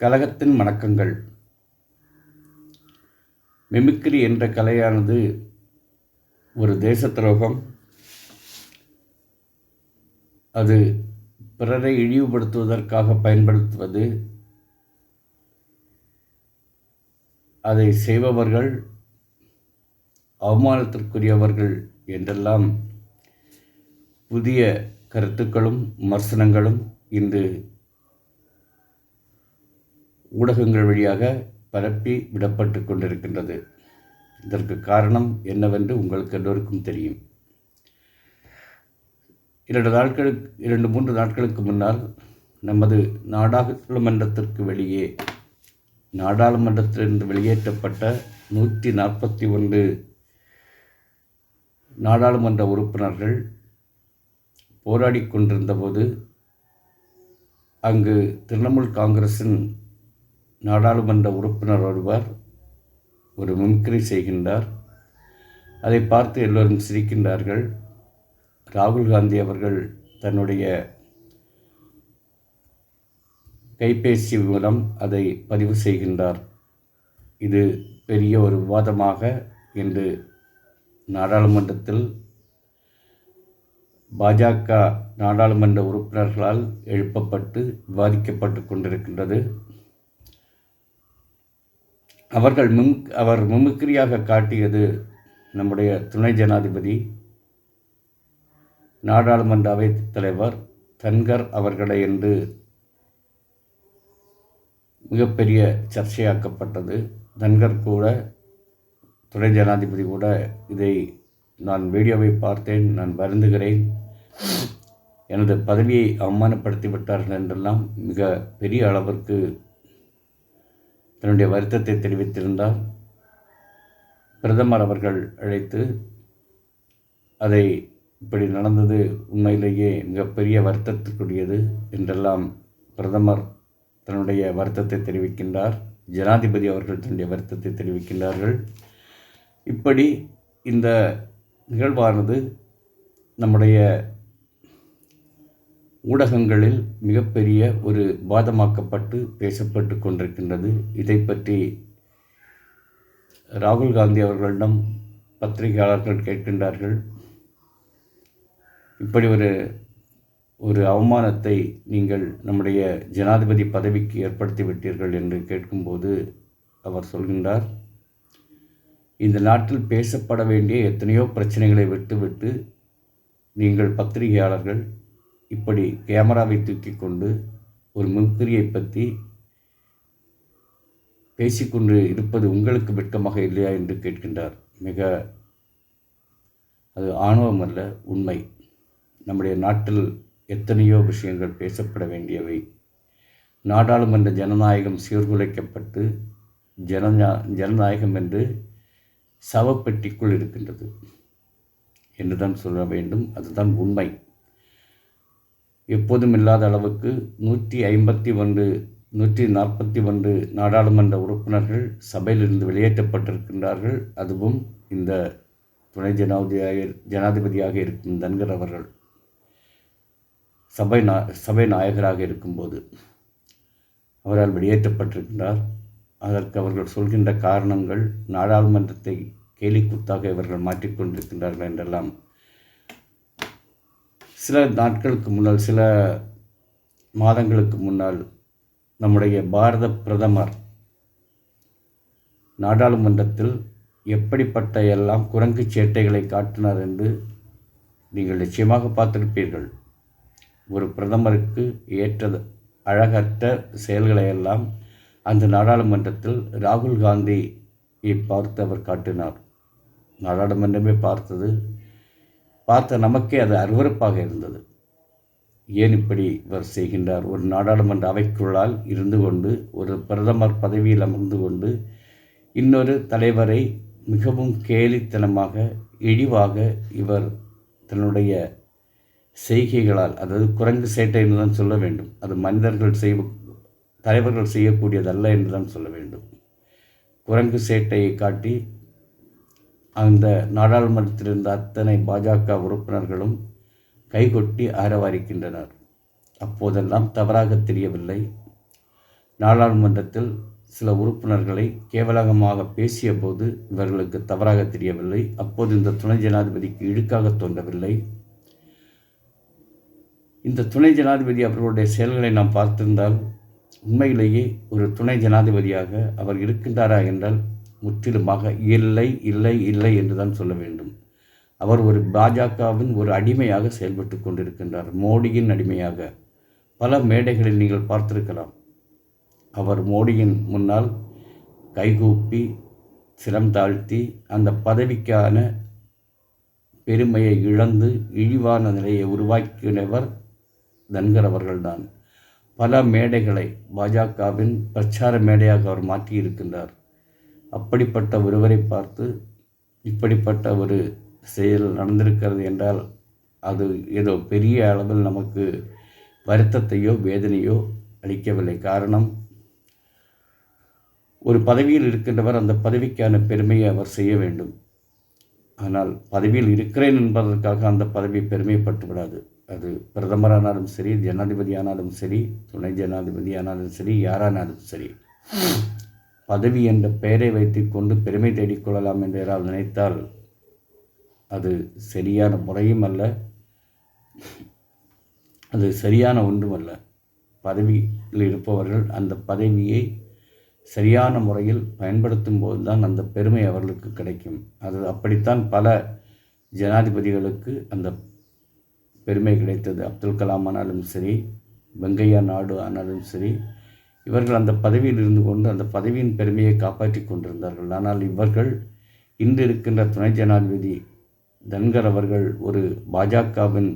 கலகத்தின் வணக்கங்கள் மிமிக்ரி என்ற கலையானது ஒரு தேச துரோகம் அது பிறரை இழிவுபடுத்துவதற்காக பயன்படுத்துவது. அதை செய்பவர்கள் அவமானத்திற்குரியவர்கள் என்றெல்லாம் புதிய கருத்துக்களும் விமர்சனங்களும் இன்று ஊடகங்கள் வழியாக பரப்பி விடப்பட்டு கொண்டிருக்கின்றது. இதற்கு காரணம் என்னவென்று உங்களுக்கு எல்லோருக்கும் தெரியும். இரண்டு நாட்களுக்கு இரண்டு மூன்று நாட்களுக்கு முன்னால் நமது நாடாளுமன்றத்திற்கு வெளியே நாடாளுமன்றத்திலிருந்து வெளியேற்றப்பட்ட நூற்றி நாற்பத்தி ஒன்று நாடாளுமன்ற உறுப்பினர்கள் போராடி கொண்டிருந்தபோது அங்கு திரிணாமுல் காங்கிரஸின் நாடாளுமன்ற உறுப்பினர் ஒருவர் ஒரு மிம்கிரி செய்கின்றார். அதை பார்த்து எல்லோரும் சிரிக்கின்றார்கள். ராகுல் காந்தி அவர்கள் தன்னுடைய கைபேசி மூலம் அதை பதிவு செய்கின்றார். இது பெரிய ஒரு விவாதமாக இன்று நாடாளுமன்றத்தில் பாஜக நாடாளுமன்ற உறுப்பினர்களால் எழுப்பப்பட்டு விவாதிக்கப்பட்டு கொண்டிருக்கின்றது. அவர்கள் மிம் அவர் மிமிக்ரியாக காட்டியது நம்முடைய துணை ஜனாதிபதி நாடாளுமன்ற அவைத் தலைவர் தன்கர் அவர்களை என்று மிகப்பெரிய சர்ச்சையாக்கப்பட்டது. தன்கர் கூட துணை ஜனாதிபதி கூட இதை நான் வீடியோவை பார்த்தேன் நான் வருந்துகிறேன். எனது பதவியை அவமானப்படுத்தி விட்டார்கள் என்றெல்லாம் மிக பெரிய அளவிற்கு தன்னுடைய வருத்தத்தை தெரிவித்திருந்தார் பிரதமர் அவர்கள் அழைத்து அதை இப்படி நடந்தது உண்மையிலேயே மிகப்பெரிய வருத்தத்துக்குரியது என்றெல்லாம் பிரதமர் தன்னுடைய வருத்தத்தை தெரிவிக்கின்றார். ஜனாதிபதி அவர்கள் தன்னுடைய வருத்தத்தை தெரிவிக்கின்றார்கள். இப்படி இந்த நிகழ்வானது நம்முடைய ஊடகங்களில் மிகப்பெரிய ஒரு வாதமாக்கப்பட்டு பேசப்பட்டு கொண்டிருக்கின்றது. இதை பற்றி ராகுல் காந்தி அவர்களிடம் பத்திரிகையாளர்கள் கேட்கின்றார்கள். இப்படி ஒரு ஒரு அவமானத்தை நீங்கள் நம்முடைய ஜனாதிபதி பதவிக்கு ஏற்படுத்தி விட்டீர்கள் என்று கேட்கும்போது அவர் சொல்கின்றார் இந்த நாட்டில் பேசப்பட வேண்டிய எத்தனையோ பிரச்சனைகளை விட்டுவிட்டு நீங்கள் பத்திரிகையாளர்கள் இப்படி கேமராவை தூக்கி கொண்டு ஒரு மிமிக்ரியை பற்றி பேசிக்கொண்டு இருப்பது உங்களுக்கு வெட்கமாக இல்லையா என்று கேட்கின்றார். மிக அது ஆணவம் அல்ல உண்மை. நம்முடைய நாட்டில் எத்தனையோ விஷயங்கள் பேசப்பட வேண்டியவை. நாடாளுமன்ற ஜனநாயகம் சீர்குலைக்கப்பட்டு ஜனநா ஜனநாயகம் என்று சவப்பெட்டிக்குள் இருக்கின்றது. என்றுதான் சொல்ல வேண்டும். அதுதான் உண்மை. எப்போதும் இல்லாத அளவுக்கு நூற்றி ஐம்பத்தி ஒன்று நூற்றி நாற்பத்தி ஒன்று நாடாளுமன்ற உறுப்பினர்கள் சபையிலிருந்து வெளியேற்றப்பட்டிருக்கின்றார்கள். அதுவும் இந்த துணை ஜனாதிபதியாக ஜனாதிபதியாக இருக்கும் தன்கர் அவர்கள் சபை நா சபை நாயகராக இருக்கும்போது அவரால் வெளியேற்றப்பட்டிருக்கின்றார். அதற்கு அவர்கள் சொல்கின்ற காரணங்கள் நாடாளுமன்றத்தை கேலிக்கூத்தாக இவர்கள் மாற்றிக்கொண்டிருக்கின்றார்கள் என்றெல்லாம் சில நாட்களுக்கு முன்னால் சில மாதங்களுக்கு முன்னால் நம்முடைய பாரத பிரதமர் நாடாளுமன்றத்தில் எப்படிப்பட்ட எல்லாம் குரங்கு சேட்டைகளை காட்டினார் என்று நீங்கள் நிச்சயமாக பார்த்திருப்பீர்கள். ஒரு பிரதமருக்கு ஏற்ற அழகற்ற செயல்களை எல்லாம் அந்த நாடாளுமன்றத்தில் ராகுல் காந்தியை பார்த்து அவர் காட்டினார். நாடாளுமன்றமே பார்த்தது பார்த்த நமக்கே அது அருவறுப்பாக இருந்தது. ஏன் இப்படி இவர் செய்கின்றார்? ஒரு நாடாளுமன்ற அவைக்குள்ளால் இருந்து கொண்டு ஒரு பிரதமர் பதவியில் அமர்ந்து கொண்டு இன்னொரு தலைவரை மிகவும் கேலித்தனமாக இழிவாக இவர் தன்னுடைய செய்கைகளால் அதாவது குரங்கு சேட்டை என்று தான் சொல்ல வேண்டும். அது மனிதர்கள் செய் தலைவர்கள் செய்யக்கூடியதல்ல என்று தான் சொல்ல வேண்டும். குரங்கு சேட்டையை காட்டி அந்த நாடாளுமன்றத்தில் இருந்த அத்தனை பாஜக உறுப்பினர்களும் கைகொட்டி ஆரவாரிக்கின்றனர். அப்போதெல்லாம் தவறாக தெரியவில்லை. நாடாளுமன்றத்தில் சில உறுப்பினர்களை கேவலகமாக பேசிய போது இவர்களுக்கு தவறாக தெரியவில்லை. அப்போது இந்த துணை ஜனாதிபதிக்கு இழுக்காக தோன்றவில்லை. இந்த துணை ஜனாதிபதி அவர்களுடைய செயல்களை நாம் பார்த்திருந்தால் உண்மையிலேயே ஒரு துணை ஜனாதிபதியாக அவர் இருக்கின்றாரா என்றால் முற்றிலுமாக இல்லை இல்லை இல்லை என்று தான் சொல்ல வேண்டும். அவர் ஒரு பாஜகவின் ஒரு அடிமையாக செயல்பட்டு கொண்டிருக்கின்றார் மோடியின் அடிமையாக. பல மேடைகளில் நீங்கள் பார்த்திருக்கலாம். அவர் மோடியின் முன்னால் கைகூப்பி சிரம் தாழ்த்தி அந்த பதவிக்கான பெருமையை இழந்து இழிவான நிலையை உருவாக்கினவர் தன்கர் அவர்கள்தான். பல மேடைகளை பாஜகவின் பிரச்சார மேடையாக அவர் மாற்றியிருக்கின்றார். அப்படிப்பட்ட ஒருவரை பார்த்து இப்படிப்பட்ட ஒரு செயல் நடந்திருக்கிறது என்றால் அது ஏதோ பெரிய அளவில் நமக்கு வருத்தத்தையோ வேதனையோ அளிக்கவில்லை. காரணம் ஒரு பதவியில் இருக்கின்றவர் அந்த பதவிக்கான பெருமையை அவர் செய்ய வேண்டும். ஆனால் பதவியில் இருக்கிறேன் என்பதற்காக அந்த பதவி பெருமைப்பட்டு விடாது. அது பிரதமரானாலும் சரி ஜனாதிபதியானாலும் சரி துணை ஜனாதிபதியானாலும் சரி யாரானாலும் சரி. பதவி என்ற பெயரை வைத்துக்கொண்டு பெருமை தேடிக்கொள்ளலாம் என்று யாரால் நினைத்தால் அது சரியான முறையும் அல்ல. அது சரியான ஒன்றுமல்ல பதவியில் இருப்பவர்கள் அந்த பதவியை சரியான முறையில் பயன்படுத்தும் போது தான் அந்த பெருமை அவர்களுக்கு கிடைக்கும். அது அப்படித்தான் பல ஜனாதிபதிகளுக்கு அந்த பெருமை கிடைத்தது. அப்துல் கலாம் ஆனாலும் சரி வெங்கையா நாடு ஆனாலும் சரி இவர்கள் அந்த பதவியில் இருந்து கொண்டு அந்த பதவியின் பெருமையை காப்பாற்றி கொண்டிருந்தார்கள். ஆனால் இவர்கள் இன்று இருக்கின்ற துணை ஜனாதிபதி தன்கர் அவர்கள் ஒரு பாஜகவின்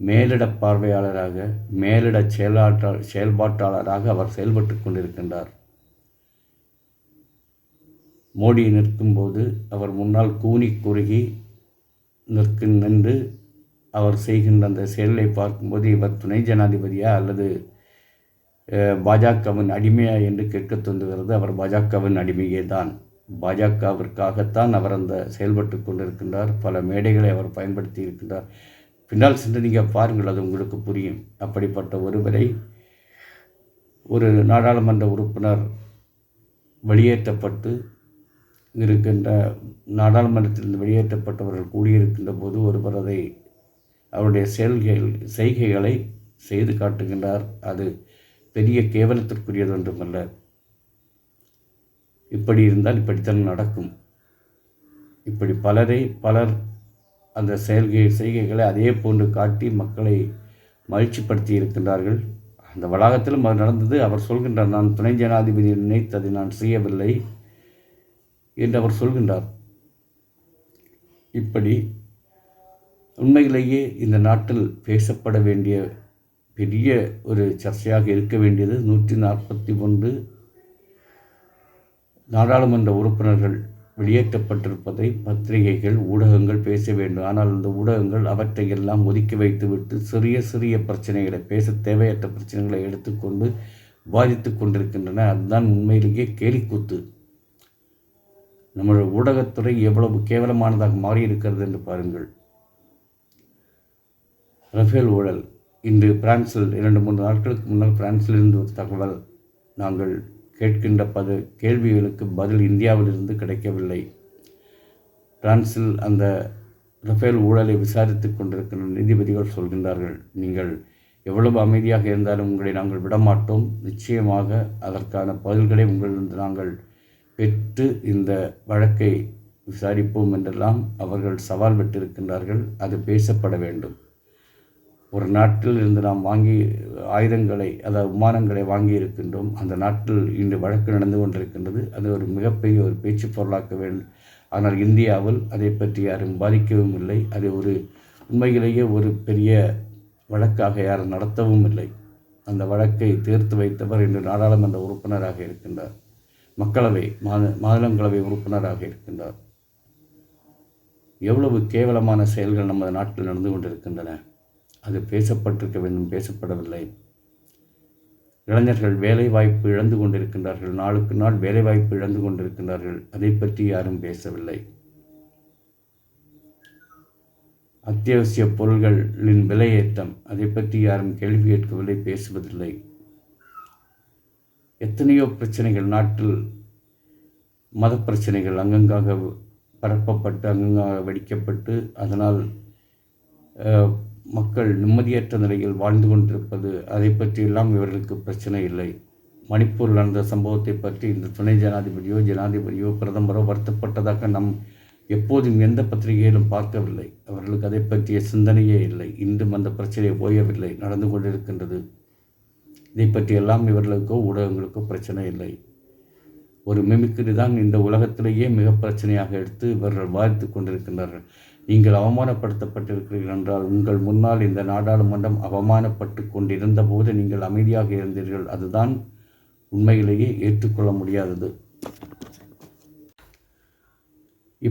மேலிட பார்வையாளராக மேலிட செயலாற்ற செயல்பாட்டாளராக அவர் செயல்பட்டு கொண்டிருக்கின்றார். மோடி நிற்கும்போது அவர் முன்னால் கூனி குறுகி நிற்கும் நின்று அவர் செய்கின்ற அந்த செயலை பார்க்கும்போது இவர் துணை ஜனாதிபதியா அல்லது பாஜகவின் அடிமையா என்று கேட்க தோன்றுகிறது. அவர் பாஜகவின் அடிமையே தான். பாஜகவிற்காகத்தான் அவர் அந்த செயல்பட்டு கொண்டிருக்கின்றார். பல மேடைகளை அவர் பயன்படுத்தி இருக்கின்றார். பின்னால் சென்று நீங்கள் பாருங்கள் அது உங்களுக்கு புரியும். அப்படிப்பட்ட ஒருவரை ஒரு நாடாளுமன்ற உறுப்பினர் வெளியேற்றப்பட்டு இருக்கின்ற நாடாளுமன்றத்திலிருந்து வெளியேற்றப்பட்டவர்கள் கூடியிருக்கின்ற போது ஒருவர் அதை அவருடைய செயல்கள் செய்கைகளை செய்து காட்டுகின்றார். அது பெரிய கேவலத்திற்குரியது ஒன்றுமல்ல. இப்படி இருந்தால் இப்படித்தான் நடக்கும். இப்படி பலரை பலர் அந்த செயல்கை செய்கைகளை அதே போன்று காட்டி மக்களை மகிழ்ச்சிப்படுத்தி இருக்கின்றார்கள். அந்த வளாகத்திலும் அது நடந்தது. அவர் சொல்கின்றார் நான் துணை ஜனாதிபதி நினைத்ததை நான் செய்யவில்லை என்று அவர் சொல்கின்றார். இப்படி உண்மையிலேயே இந்த நாட்டில் பேசப்பட வேண்டிய பெரிய ஒரு சர்ச்சையாக இருக்க வேண்டியது நூற்றி நாற்பத்தி ஒன்று நாடாளுமன்ற உறுப்பினர்கள் வெளியேற்றப்பட்டிருப்பதை பத்திரிகைகள் ஊடகங்கள் பேச வேண்டும். ஆனால் அந்த ஊடகங்கள் அவற்றை எல்லாம் ஒதுக்கி வைத்துவிட்டு சிறிய சிறிய பிரச்சனைகளை பேச தேவையற்ற பிரச்சனைகளை எடுத்துக்கொண்டு பாதித்து கொண்டிருக்கின்றன. அதுதான் உண்மையிலேயே கேலிக்கூத்து. நம்முடைய ஊடகத்துறை எவ்வளவு கேவலமானதாக மாறியிருக்கிறது என்று பாருங்கள். ரஃபேல் ஊழல். இன்று பிரான்சில் இரண்டு மூன்று நாட்களுக்கு முன்னால் பிரான்சிலிருந்து ஒரு தகவல் நாங்கள் கேட்கின்ற பது கேள்விகளுக்கு பதில் இந்தியாவிலிருந்து கிடைக்கவில்லை. பிரான்சில் அந்த ரஃபேல் ஊழலை விசாரித்து கொண்டிருக்கின்ற நீதிபதிகள் சொல்கின்றார்கள் நீங்கள் எவ்வளவு அமைதியாக இருந்தாலும் உங்களை நாங்கள் விடமாட்டோம். நிச்சயமாக அதற்கான பதில்களை உங்களிருந்து நாங்கள் பெற்று இந்த வழக்கை விசாரிப்போம் என்றெல்லாம் அவர்கள் சவால் விட்டிருக்கின்றார்கள். அது பேசப்பட வேண்டும். ஒரு நாட்டில் இருந்து நாம் வாங்கி ஆயுதங்களை அதாவது விமானங்களை வாங்கி இருக்கின்றோம் அந்த நாட்டில் இன்று வழக்கு நடந்து கொண்டிருக்கின்றது. அது ஒரு மிகப்பெரிய ஒரு பேச்சு பொருளாக்க வேண்டும் ஆனால் இந்தியாவில் அதை பற்றி யாரும் பாதிக்கவும் இல்லை. அதை ஒரு உண்மையிலேயே ஒரு பெரிய வழக்காக யாரும் நடத்தவும் இல்லை. அந்த வழக்கை தீர்த்து வைத்தவர் இன்று நாடாளுமன்ற உறுப்பினராக இருக்கின்றார். மக்களவை மாத மாநிலங்களவை உறுப்பினராக இருக்கின்றார். எவ்வளவு கேவலமான செயல்கள் நமது நாட்டில் நடந்து கொண்டிருக்கின்றன. அது பேசப்பட்டிருக்க வேண்டும் பேசப்படவில்லை. இளைஞர்கள் வேலை வாய்ப்பு இழந்து கொண்டிருக்கின்றார்கள். நாளுக்கு நாள் வேலை வாய்ப்பு இழந்து கொண்டிருக்கின்றார்கள். அதை பற்றி யாரும் பேசவில்லை. அத்தியாவசிய பொருள்களின் விலையேற்றம் அதை பற்றி யாரும் கேள்வி கேட்கவில்லை பேசுவதில்லை. எத்தனையோ பிரச்சனைகள் நாட்டில் மத பிரச்சனைகள் அங்கங்காக பரப்பப்பட்டு அங்கங்காக வெடிக்கப்பட்டு அதனால் மக்கள் நிம்மதியற்ற நிலையில் வாழ்ந்து கொண்டிருப்பது அதை பற்றியெல்லாம் இவர்களுக்கு பிரச்சனை இல்லை. மணிப்பூரில் நடந்த சம்பவத்தை பற்றி இந்த துணை ஜனாதிபதியோ ஜனாதிபதியோ பிரதமரோ வருத்தப்பட்டதாக நம் எப்போதும் எந்த பத்திரிகையிலும் பார்க்கவில்லை. அவர்களுக்கு அதை பற்றிய சிந்தனையே இல்லை. இன்றும் அந்த பிரச்சனை ஓயவில்லை. நடந்து கொண்டிருக்கின்றது. இதை பற்றியெல்லாம் இவர்களுக்கோ ஊடகங்களுக்கோ பிரச்சனை இல்லை. ஒரு மிமிக்ரி தான் இந்த உலகத்திலேயே மிக பிரச்சனையாக எடுத்து இவர்கள் பாதித்து கொண்டிருக்கின்றார்கள். நீங்கள் அவமானப்படுத்தப்பட்டிருக்கிறீர்கள் என்றால் உங்கள் முன்னால் இந்த நாடாளுமன்றம் அவமானப்பட்டு கொண்டிருந்த போது நீங்கள் அமைதியாக இருந்தீர்கள். அதுதான் உண்மையிலேயே ஏற்றுக்கொள்ள முடியாதது.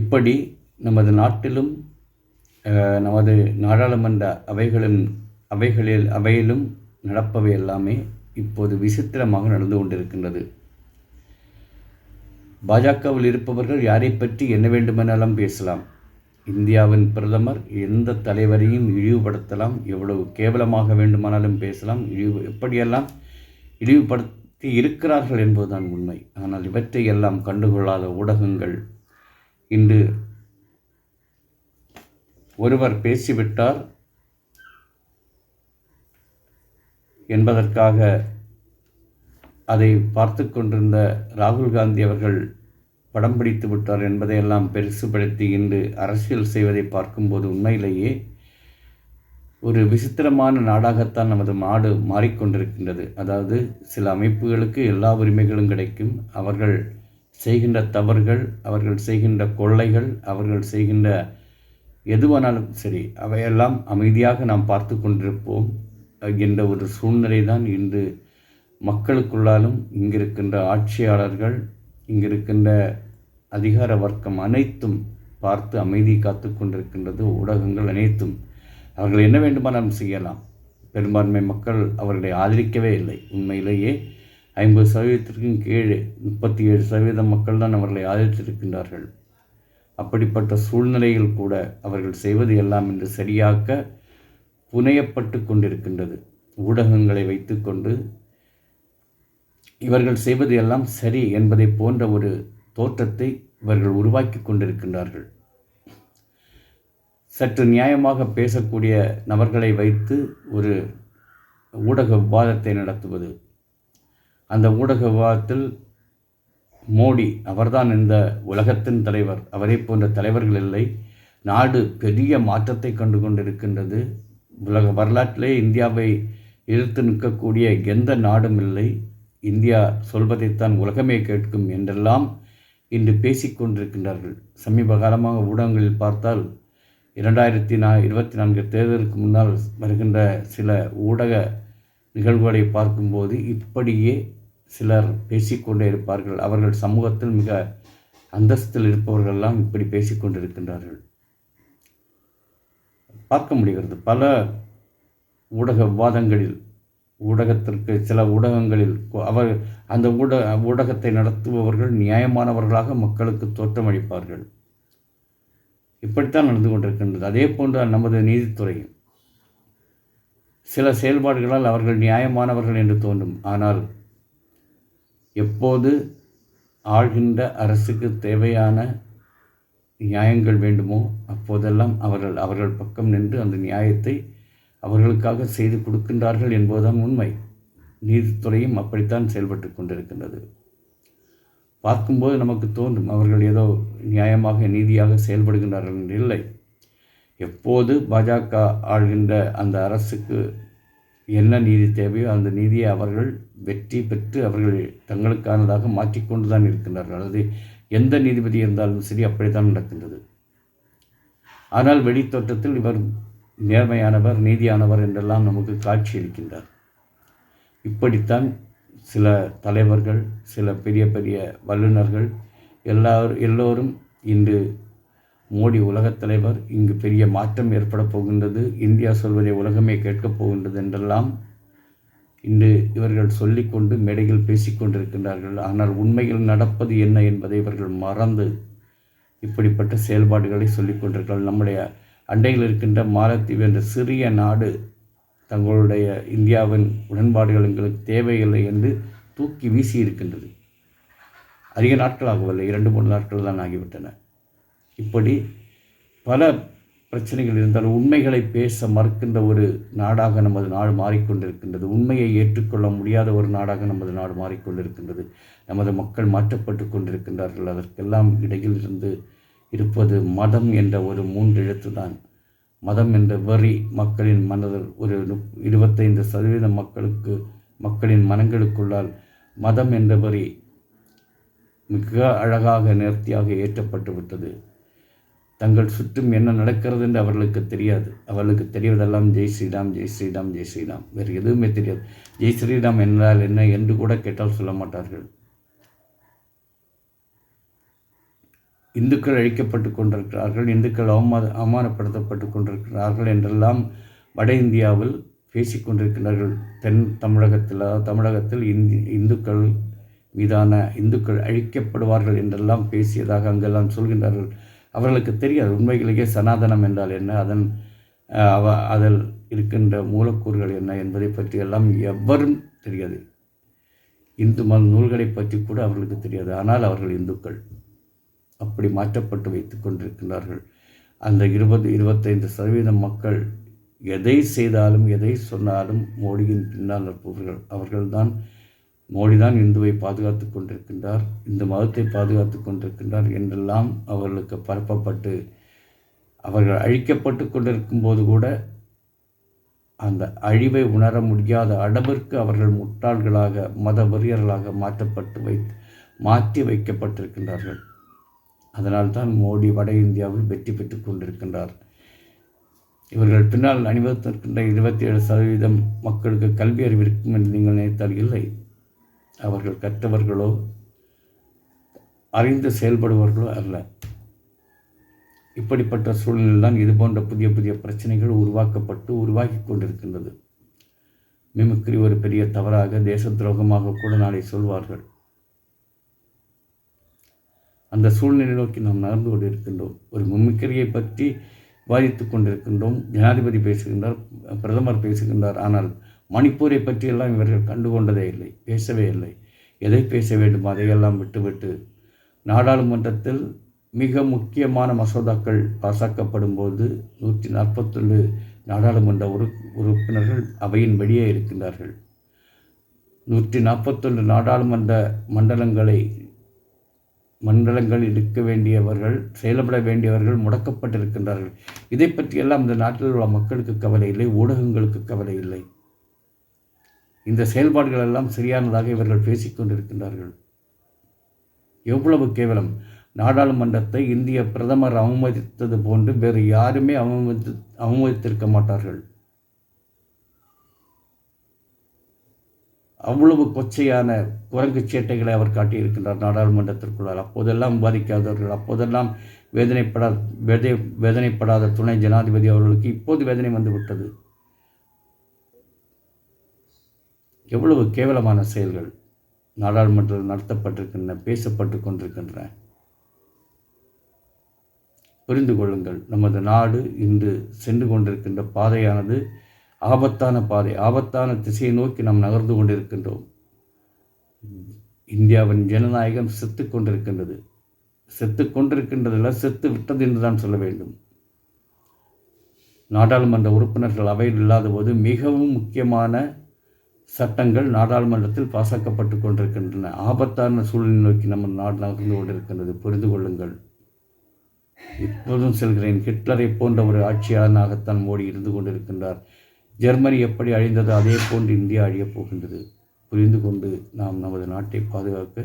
இப்படி நமது நாட்டிலும் நமது நாடாளுமன்ற அவைகளும் அவைகளில் அவையிலும் நடப்பவை எல்லாமே இப்போது விசித்திரமாக நடந்து கொண்டிருக்கின்றது. பாஜகவில் இருப்பவர்கள் யாரை பற்றி என்ன வேண்டுமெனாலும் பேசலாம். இந்தியாவின் பிரதமர் எந்த தலைவரையும் இழிவுபடுத்தலாம் எவ்வளவு கேவலமாக வேண்டுமானாலும் பேசலாம் இழிவு எப்படியெல்லாம் இழிவுபடுத்தி இருக்கிறார்கள் என்பதுதான் உண்மை. ஆனால் இவற்றை எல்லாம் கண்டுகொள்ளாத ஊடகங்கள் இன்று ஒருவர் பேசிவிட்டார் என்பதற்காக அதை பார்த்து கொண்டிருந்த ராகுல் காந்தி அவர்கள் படம் பிடித்து விட்டார் என்பதையெல்லாம் பெருசுபடுத்தி இன்று அரசியல் செய்வதை பார்க்கும்போது உண்மையிலேயே ஒரு விசித்திரமான நாடாகத்தான் நமது நாடு மாறிக்கொண்டிருக்கின்றது. அதாவது சில அமைப்புகளுக்கு எல்லா உரிமைகளும் கிடைக்கும். அவர்கள் செய்கின்ற தவறுகள் அவர்கள் செய்கின்ற கொள்ளைகள் அவர்கள் செய்கின்ற எதுவானாலும் சரி அவையெல்லாம் அமைதியாக நாம் பார்த்து கொண்டிருப்போம் என்ற ஒரு சூழ்நிலை தான் இன்று மக்களுக்குள்ளாலும் இங்கிருக்கின்ற ஆட்சியாளர்கள் இங்கிருக்கின்ற அதிகார வர்க்கம் அனைத்தும் பார்த்து அமைதி காத்து கொண்டிருக்கின்றது. ஊடகங்கள் அனைத்தும் அவர்கள் என்ன வேண்டுமானாலும் செய்யலாம். பெரும்பான்மை மக்கள் அவர்களை ஆதரிக்கவே இல்லை. உண்மையிலேயே ஐம்பது சதவீதத்திற்கும் கீழே முப்பத்தி ஏழு சதவீதம் மக்கள் தான் அவர்களை ஆதரித்திருக்கின்றார்கள். அப்படிப்பட்ட சூழ்நிலையில் கூட அவர்கள் செய்வது எல்லாம் என்று சரியாக்க புனையப்பட்டு கொண்டிருக்கின்றது. ஊடகங்களை வைத்துக்கொண்டு இவர்கள் செய்வது எல்லாம் சரி என்பதை போன்ற ஒரு தோற்றத்தை இவர்கள் உருவாக்கி கொண்டிருக்கின்றார்கள். சற்று நியாயமாக பேசக்கூடிய நபர்களை வைத்து ஒரு ஊடக விவாதத்தை நடத்துவது. அந்த ஊடக விவாதத்தில் மோடி அவர்தான் இந்த உலகத்தின் தலைவர். அவரை போன்ற தலைவர்கள் இல்லை. நாடு பெரிய மாற்றத்தை கண்டு கொண்டிருக்கின்றது உலக வரலாற்றிலே இந்தியாவை எதிர்த்து நிற்கக்கூடிய எந்த நாடும் இல்லை. இந்தியா சொல்வதைத்தான் உலகமே கேட்கும் என்றெல்லாம் இன்று பேசிக்கொண்டிருக்கின்றார்கள் சமீப காலமாக ஊடகங்களில் பார்த்தால் இரண்டாயிரத்தி நா இருபத்தி நான்கு தேர்தலுக்கு முன்னால் வருகின்ற சில ஊடக நிகழ்வுகளை பார்க்கும்போது இப்படியே சிலர் பேசிக்கொண்டே இருப்பார்கள். அவர்கள் சமூகத்தில் மிக அந்தஸ்தில் இருப்பவர்கள்லாம் இப்படி பேசிக்கொண்டிருக்கின்றார்கள் பார்க்க முடிகிறது. பல ஊடக விவாதங்களில் ஊடகத்திற்கு சில ஊடகங்களில் அவர் அந்த ஊட ஊடகத்தை நடத்துபவர்கள் நியாயமானவர்களாக மக்களுக்கு தோற்றமளிப்பார்கள் இப்படித்தான் நடந்து கொண்டிருக்கின்றது. அதே போன்று நமது நீதித்துறை சில செயல்பாடுகளால் அவர்கள் நியாயமானவர்கள் என்று தோன்றும். ஆனால் எப்போது ஆழ்கின்ற அரசுக்கு தேவையான நியாயங்கள் வேண்டுமோ அப்போதெல்லாம் அவர்கள் அவர்கள் பக்கம் நின்று அந்த நியாயத்தை அவர்களுக்காக செய்து கொடுக்கின்றார்கள் என்பதுதான் உண்மை. நீதித்துறையும் அப்படித்தான் செயல்பட்டு கொண்டிருக்கின்றது. பார்க்கும்போது நமக்கு தோன்றும் அவர்கள் ஏதோ நியாயமாக நீதியாக செயல்படுகின்றார்கள் என்று இல்லை. எப்போது பாஜக ஆள்கின்ற அந்த அரசுக்கு என்ன நீதி தேவையோ அந்த நீதியை அவர்கள் வெற்றி பெற்று அவர்கள் தங்களுக்கானதாக மாற்றிக்கொண்டு தான் இருக்கின்றார்கள். அல்லது எந்த நீதிபதி இருந்தாலும் சரி அப்படித்தான் நடக்கின்றது. ஆனால் வெளித்தோற்றத்தில் இவர் நேர்மையானவர் நீதியானவர் என்றெல்லாம் நமக்கு காட்சி இருக்கின்றார் இப்படித்தான் சில தலைவர்கள் சில பெரிய பெரிய வல்லுநர்கள் எல்லாரும் எல்லோரும் இன்று மோடி உலகத் தலைவர் இங்கு பெரிய மாற்றம் ஏற்பட போகின்றது இந்தியா சொல்வதை உலகமே கேட்கப் போகின்றது என்றெல்லாம் இன்று இவர்கள் சொல்லிக்கொண்டு மேடையில் பேசிக்கொண்டிருக்கின்றார்கள் ஆனால் உண்மையில் நடப்பது என்ன என்பதை இவர்கள் மறந்து இப்படிப்பட்ட செயல்பாடுகளை சொல்லிக்கொண்டிருக்கிறார்கள் நம்முடைய அண்டையில் இருக்கின்ற மாலத்தீவு என்ற சிறிய நாடு தங்களுடைய இந்தியாவின் உடன்பாடுகள் எங்களுக்கு தேவையில்லை என்று தூக்கி வீசி இருக்கின்றது. அதிக நாட்கள் ஆகவில்லை இரண்டு மூணு நாட்கள் தான் ஆகிவிட்டன. இப்படி பல பிரச்சனைகள் இருந்தாலும் உண்மைகளை பேச மறுக்கின்ற ஒரு நாடாக நமது நாடு மாறிக்கொண்டிருக்கின்றது. உண்மையை ஏற்றுக்கொள்ள முடியாத ஒரு நாடாக நமது நாடு மாறிக்கொண்டிருக்கின்றது. நமது மக்கள் மாற்றப்பட்டு கொண்டிருக்கின்றார்கள். அதற்கெல்லாம் இடையில் இருந்து இருப்பது மதம் என்ற ஒரு மூன்று எழுத்து தான் மதம் என்ற வரி மக்களின் மனதில் ஒரு இருபத்தைந்து சதவீத மக்களுக்கு மக்களின் மனங்களுக்குள்ளால் மதம் என்ற வரி மிக அழகாக நேர்த்தியாக ஏற்றப்பட்டு விட்டது தங்கள் சுற்றும் என்ன நடக்கிறது என்று அவர்களுக்கு தெரியாது. அவர்களுக்கு தெரிவதெல்லாம் ஜெய் ஸ்ரீராம் ஜெய் ஸ்ரீராம் ஜெய் ஸ்ரீராம். வேறு எதுவுமே தெரியாது. ஜெய் ஸ்ரீராம் என்றால் என்ன என்று கூட கேட்டால் சொல்ல மாட்டார்கள். இந்துக்கள் அழிக்கப்பட்டு கொண்டிருக்கிறார்கள் இந்துக்கள் அவமான அவமானப்படுத்தப்பட்டு கொண்டிருக்கிறார்கள் என்றெல்லாம் வட இந்தியாவில் பேசிக்கொண்டிருக்கிறார்கள் தென் தமிழகத்தில் அதாவது தமிழகத்தில் இந்தி இந்துக்கள் மீதான இந்துக்கள் அழிக்கப்படுவார்கள் என்றெல்லாம் பேசியதாக அங்கெல்லாம் சொல்கின்றார்கள். அவர்களுக்கு தெரியாது உண்மையிலேயே சனாதனம் என்றால் என்ன அதன் அவ அதில் இருக்கின்ற மூலக்கூறுகள் என்ன என்பதை பற்றியெல்லாம் எவரும் தெரியாது. இந்து மத நூல்களை பற்றி கூட அவர்களுக்கு தெரியாது ஆனால் அவர்கள் இந்துக்கள். அப்படி மாற்றப்பட்டு வைத்துக் கொண்டிருக்கின்றார்கள். அந்த இருபது இருபத்தைந்து சதவீதம் மக்கள் எதை செய்தாலும் எதை சொன்னாலும் மோடியின் பின்னால் இருப்பவர்கள் அவர்கள்தான் மோடி தான் இந்துவை பாதுகாத்து கொண்டிருக்கின்றார் இந்த மதத்தை பாதுகாத்து கொண்டிருக்கின்றார் என்றெல்லாம் அவர்களுக்கு பரப்பப்பட்டு அவர்கள் அழிக்கப்பட்டு கொண்டிருக்கும் போது கூட அந்த அழிவை உணர முடியாத அளவிற்கு அவர்கள் முட்டாள்களாக மத வெறியர்களாக மாற்றப்பட்டு வை மாற்றி வைக்கப்பட்டிருக்கின்றார்கள். அதனால்தான் மோடி வட இந்தியாவில் வெற்றி பெற்று கொண்டிருக்கின்றார். இவர்கள் பின்னால் அணிவகுத்திருக்கின்ற இருபத்தி ஏழு சதவீதம் மக்களுக்கு கல்வி அறிவு இருக்கும் என்று நீங்கள் நினைத்தால் இல்லை. அவர்கள் கற்றவர்களோ அறிந்து செயல்படுபவர்களோ அல்ல. இப்படிப்பட்ட சூழ்நிலையில் தான் இது போன்ற புதிய புதிய பிரச்சனைகள் உருவாக்கப்பட்டு உருவாகி கொண்டிருக்கின்றது. மிமிக்ரி ஒரு பெரிய தவறாக தேச துரோகமாக கூட நாளை சொல்வார்கள். அந்த சூழ்நிலை நோக்கி நாம் நடந்து கொண்டிருக்கின்றோம். ஒரு மிமிக்ரியை பற்றி விவாதித்துக் கொண்டிருக்கின்றோம். ஜனாதிபதி பேசுகின்றார் பிரதமர் பேசுகின்றார். ஆனால் மணிப்பூரை பற்றியெல்லாம் இவர்கள் கண்டுகொண்டதே இல்லை பேசவே இல்லை. எதை பேச வேண்டும்? அதையெல்லாம் விட்டுவிட்டு நாடாளுமன்றத்தில் மிக முக்கியமான மசோதாக்கள் பாசாக்கப்படும் போது நூற்றி நாற்பத்தொன்று நாடாளுமன்ற உறு உறுப்பினர்கள் அவையின் வெளியே இருக்கின்றார்கள். நூற்றி நாற்பத்தொன்று நாடாளுமன்ற மண்டலங்களை மண்டலங்கள் இருக்க வேண்டியவர்கள் செயல்பட வேண்டியவர்கள் முடக்கப்பட்டிருக்கின்றார்கள். இதை பற்றியெல்லாம் இந்த நாட்டில் உள்ள மக்களுக்கு கவலை இல்லை ஊடகங்களுக்கு கவலை இல்லை. இந்த செயல்பாடுகள் எல்லாம் சரியானதாக இவர்கள் பேசிக்கொண்டிருக்கின்றார்கள் எவ்வளவு கேவலம். நாடாளுமன்றத்தை இந்திய பிரதமர் அவமதித்தது போன்று வேறு யாருமே அவமதி அவமதித்திருக்க மாட்டார்கள். அவ்வளவு கொச்சையான குரங்கு சேட்டைகளை அவர் காட்டியிருக்கின்றார் நாடாளுமன்றத்திற்குள்ளார் அப்போதெல்லாம் பாதிக்காதவர்கள் அப்போதெல்லாம் வேதனைப்படா வேதை வேதனைப்படாத துணை ஜனாதிபதி அவர்களுக்கு இப்போது வேதனை வந்துவிட்டது. எவ்வளவு கேவலமான செயல்கள் நாடாளுமன்றத்தில் நடத்தப்பட்டிருக்கின்றன பேசப்பட்டு கொண்டிருக்கின்றன. புரிந்து கொள்ளுங்கள் நமது நாடு இன்று சென்று கொண்டிருக்கின்ற பாதையானது ஆபத்தான பாதை ஆபத்தான திசையை நோக்கி நாம் நகர்ந்து கொண்டிருக்கின்றோம். இந்தியாவின் ஜனநாயகம் செத்து கொண்டிருக்கின்றது. செத்து கொண்டிருக்கின்றதில் செத்து விட்டது என்று தான் சொல்ல வேண்டும். நாடாளுமன்ற உறுப்பினர்கள் அவையில் இல்லாத போது மிகவும் முக்கியமான சட்டங்கள் நாடாளுமன்றத்தில் பாசாக்கப்பட்டு கொண்டிருக்கின்றன. ஆபத்தான சூழ்நிலை நோக்கி நம்ம நாடு நகர்ந்து கொண்டிருக்கின்றது. புரிந்து கொள்ளுங்கள். இப்போதும் செல்கிறேன். ஹிட்லரை போன்ற ஒரு ஆட்சியாளனாகத்தான் மோடி இருந்து கொண்டிருக்கின்றார். ஜெர்மனி எப்படி அழிந்ததோ அதே போன்று இந்தியா அழியப் போகின்றது. புரிந்து கொண்டு நாம் நமது நாட்டை பாதுகாக்க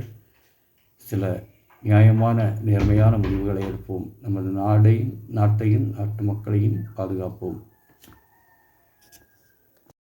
சில நியாயமான நேர்மையான முடிவுகளை எடுப்போம். நமது நாடையும் நாட்டையும் நாட்டு மக்களையும் பாதுகாப்போம்.